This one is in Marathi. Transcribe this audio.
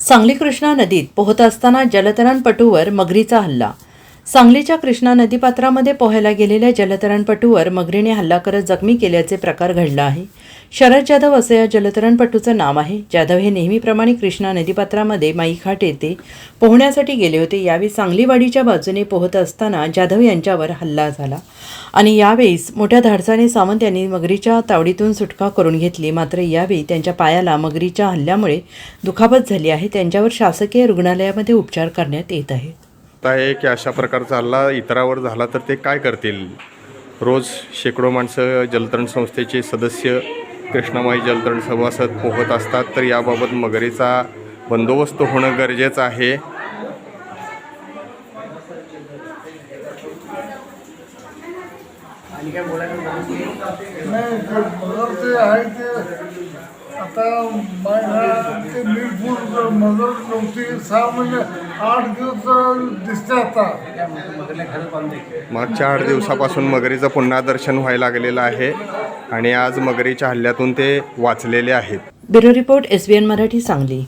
सांगली कृष्णा नदीत पोहत असताना जलतरणपटूवर मगरीचा हल्ला सांगलीच्या कृष्णा नदीपात्रामध्ये पोहायला गेलेल्या जलतरणपटूवर मगरीने हल्ला करत जखमी केल्याचे प्रकार घडला आहे. शरद जाधव असं या जलतरणपटूचं नाव आहे. जाधव हे नेहमीप्रमाणे कृष्णा नदीपात्रामध्ये माईघाट येथे पोहण्यासाठी गेले होते. यावेळी सांगलीवाडीच्या बाजूने पोहत असताना जाधव यांच्यावर हल्ला झाला आणि यावेळीस मोठ्या धाडसाने सावंत यांनी मगरीच्या तावडीतून सुटका करून घेतली. मात्र यावेळी त्यांच्या पायाला मगरीच्या हल्ल्यामुळे दुखापत झाली आहे. त्यांच्यावर शासकीय रुग्णालयामध्ये उपचार करण्यात येत आहेत. आहे की अशा प्रकारचा हल्ला इतरावर झाला तर ते काय करतील? रोज शेकडो माणसं जलतरण संस्थेचे सदस्य कृष्णामाई जलतरण सभासद पोहत असतात तर याबाबत मगरीचा बंदोबस्त होणं गरजेचं आहे. आता मगर नव्हती सहा महिने आठ दिवस दिसते आता. मागच्या आठ दिवसापासून मगरीचं पुन्हा दर्शन व्हायला लागलेलं आहे आणि आज मगरीच्या हल्ल्यातून ते वाचलेले आहेत. Bureau report S B N Marathi Sangli.